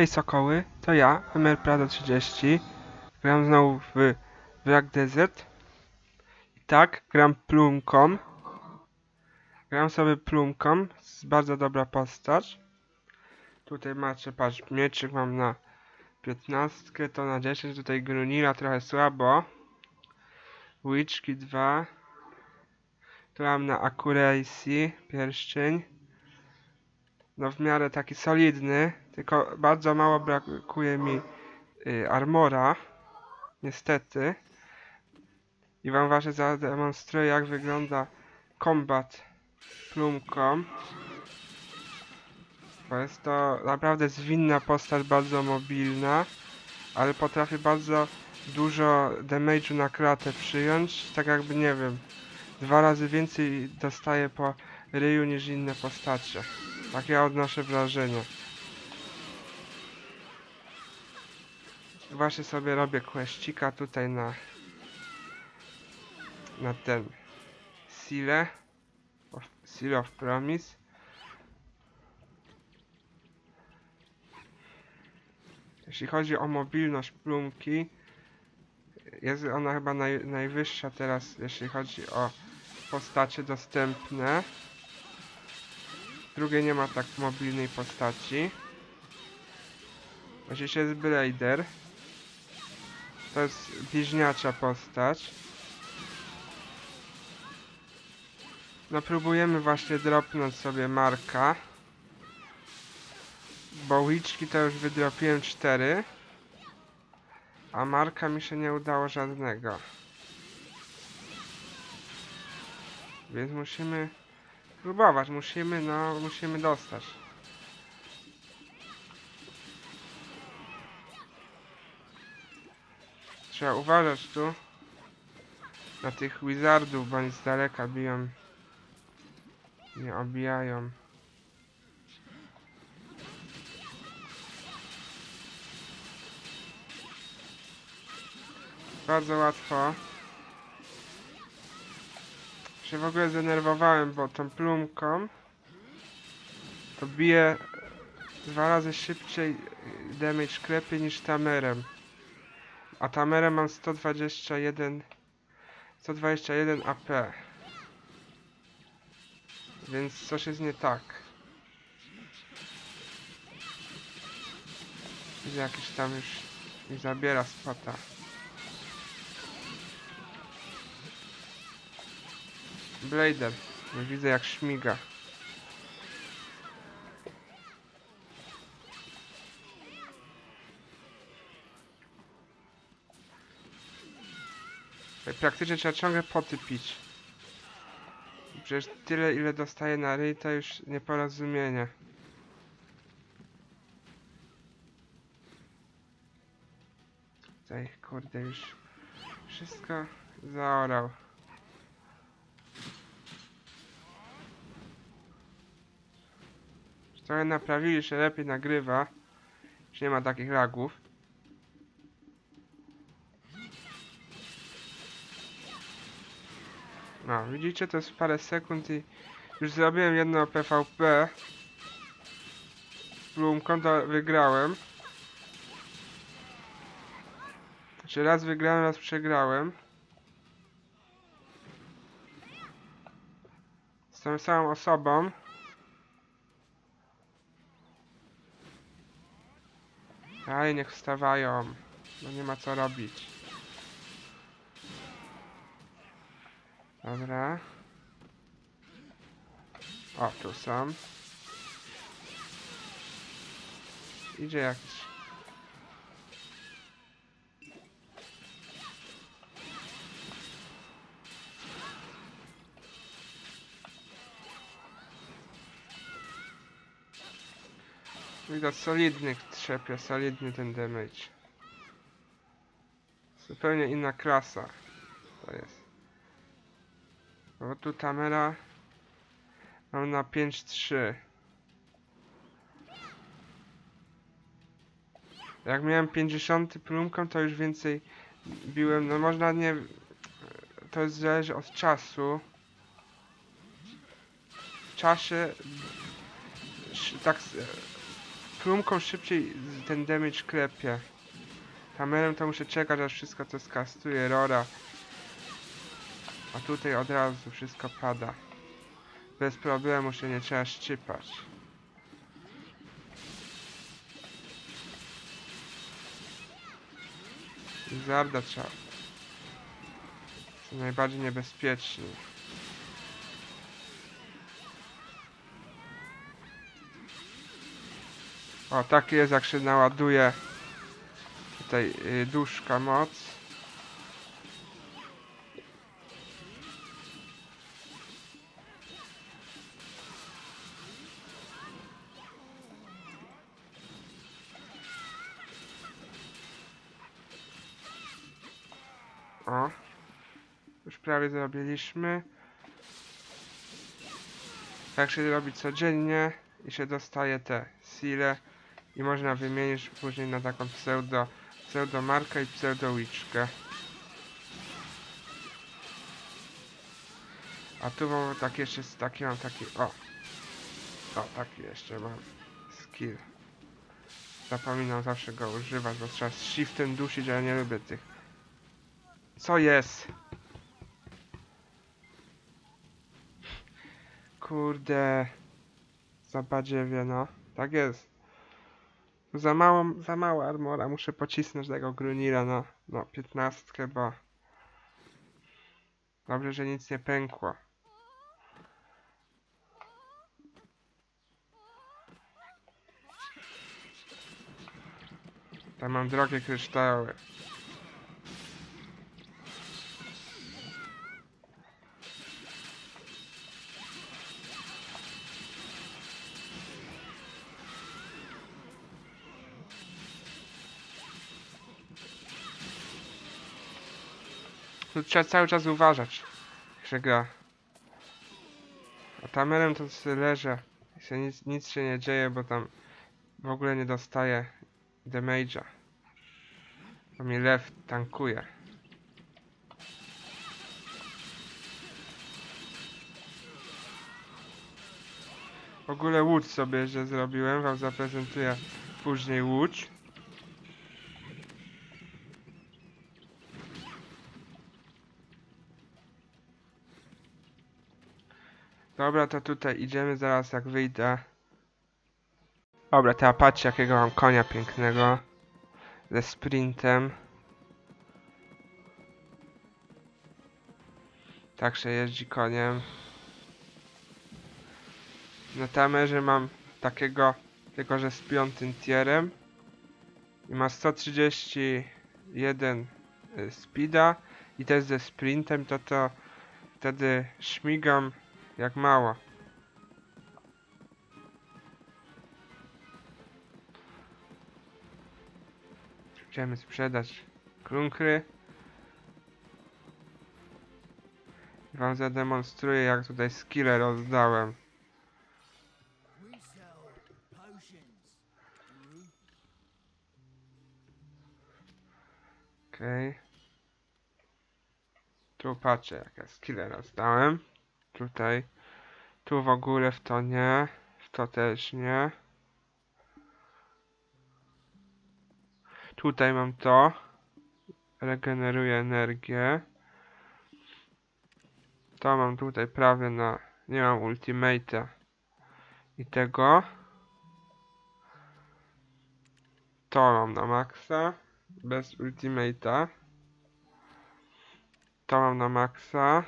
Hej Sokoły, to ja, Emer Prado 30. Gram znowu w Black Desert. I tak, gram Plumką. Gram sobie Plumką, bardzo dobra postać. Tutaj macie, patrz, mieczyk mam na 15, to na 10, tutaj Grunila trochę słabo. Witchki 2. Tu mam na Accuracy pierścień. No w miarę taki solidny, tylko bardzo mało brakuje mi y, armora. Niestety. I wam właśnie zademonstruję jak wygląda kombat plumką. Bo jest to naprawdę zwinna postać, bardzo mobilna, ale potrafi bardzo dużo damage'u na klatę przyjąć, tak jakby nie wiem, dwa razy więcej dostaje po ryju niż inne postacie. Tak ja odnoszę wrażenie. Właśnie sobie robię questika tutaj na na ten of, Seal of Promise. Jeśli chodzi o mobilność plumki, jest ona chyba naj, najwyższa teraz, jeśli chodzi o postacie dostępne. Drugie nie ma tak mobilnej postaci. Oczywiście jest Blader. To jest bliźniacza postać. No próbujemy właśnie dropnąć sobie Marka. Bo Witchki to już wydropiłem 4. A Marka mi się nie udało żadnego. Więc musimy próbować, musimy, no, musimy dostać. Trzeba uważać tu na tych wizardów, bo oni z daleka biją. Nie obijają. Bardzo łatwo. Się w ogóle zdenerwowałem, bo tą plumką to bije dwa razy szybciej damage klepie niż tamerem. A tamerem mam 121 121 AP. Więc coś jest nie tak. Jakiś tam już mi zabiera spota. Blader. Nie widzę jak śmiga. Praktycznie trzeba ciągle poty pić. Przecież tyle ile dostaję na ryj to już nieporozumienie. Tutaj kurde już wszystko zaorał. Trochę naprawili, że lepiej nagrywa. Już nie ma takich lagów. No, widzicie, to jest parę sekund i już zrobiłem jedno PvP. Plumką to wygrałem. Znaczy raz wygrałem, raz przegrałem. Z tą samą osobą. Ale niech wstawają. No nie ma co robić. Dobra. O, tu są. Idzie jakiś. Widać solidny trzepie, solidny ten damage. Zupełnie inna klasa. To jest. Bo tu kamera mam na 5.3 Jak miałem 50 plumką to już więcej biłem, no można nie... To jest zależy od czasu W czasie tak plumką szybciej ten damage klepie. Kamerą to muszę czekać aż wszystko to skastuje Rora. A tutaj od razu wszystko pada. Bez problemu się nie trzeba szczypać. Zarda trzeba. Są najbardziej niebezpieczni. O, tak jest jak się naładuje tutaj y, duszka moc. O, już prawie zrobiliśmy. Tak się robi codziennie i się dostaje te sile i można wymienić później na taką pseudo, pseudo markę i pseudo witchkę. A tu mam tak jeszcze taki mam taki o. O, taki jeszcze mam skill. Zapominam zawsze go używać, bo trzeba z shiftem dusić, a ja nie lubię tych. Co jest? Kurde. Zabadziewie, no. Tak jest. Za mało, za mało armora. Muszę pocisnąć tego Grunira na, no, 15, bo... Dobrze, że nic nie pękło. Tam mam drogie kryształy. Tu trzeba cały czas uważać, się gra. A tamerem to. I się nic, nic się nie dzieje, bo tam w ogóle nie dostaje damage'a. Bo mi lew tankuje. W ogóle łódź sobie że zrobiłem, wam zaprezentuję później łódź. Dobra, to tutaj idziemy zaraz jak wyjdę. Dobra, teraz patrzcie jakiego mam konia pięknego. Ze sprintem. Tak się jeździ koniem. Na tamerze mam takiego, tylko że z piątym tierem. I ma 131 y, speeda. I też ze sprintem, to to wtedy śmigam jak mało. Chcemy sprzedać klunkry. I wam zademonstruję jak tutaj skille rozdałem. Okej. Tu patrzę jakie skille rozdałem. Tutaj. Tu w ogóle w to nie. W to też nie. Tutaj mam to. Regeneruje energię. To mam tutaj prawie na... Nie mam ultimate'a. I tego. To mam na maksa. Bez ultimate'a. To mam na maksa.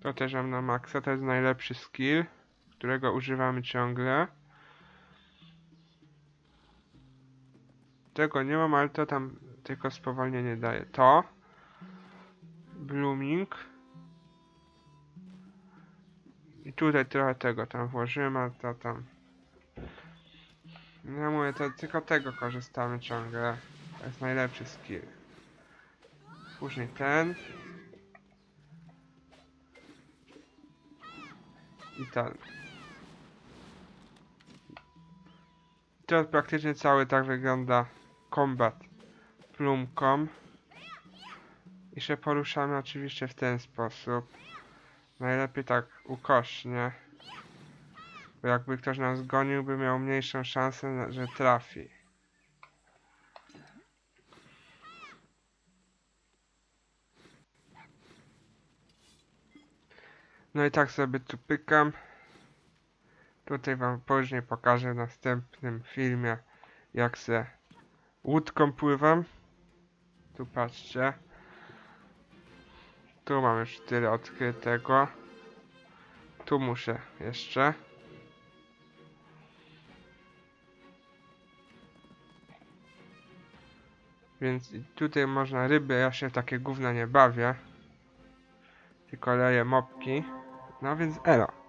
To też mam na maksa. To jest najlepszy skill, którego używamy ciągle. Tego nie mam, ale to tam tylko spowolnienie daje. To. Blooming. I tutaj trochę tego tam włożyłem, a to tam. No mówię, to tylko tego korzystamy ciągle. To jest najlepszy skill. Później ten. I ten. To praktycznie cały tak wygląda combat plumką. I się poruszamy oczywiście w ten sposób. Najlepiej tak ukośnie. Bo jakby ktoś nas gonił, by miał mniejszą szansę, że trafi. No i tak sobie tu pykam. Tutaj wam później pokażę w następnym filmie, jak se łódką pływam. Tu patrzcie. Tu mam już tyle odkrytego. Tu muszę jeszcze. Więc tutaj można ryby, ja się takie gówna nie bawię. Tylko leję mopki. No więc elo.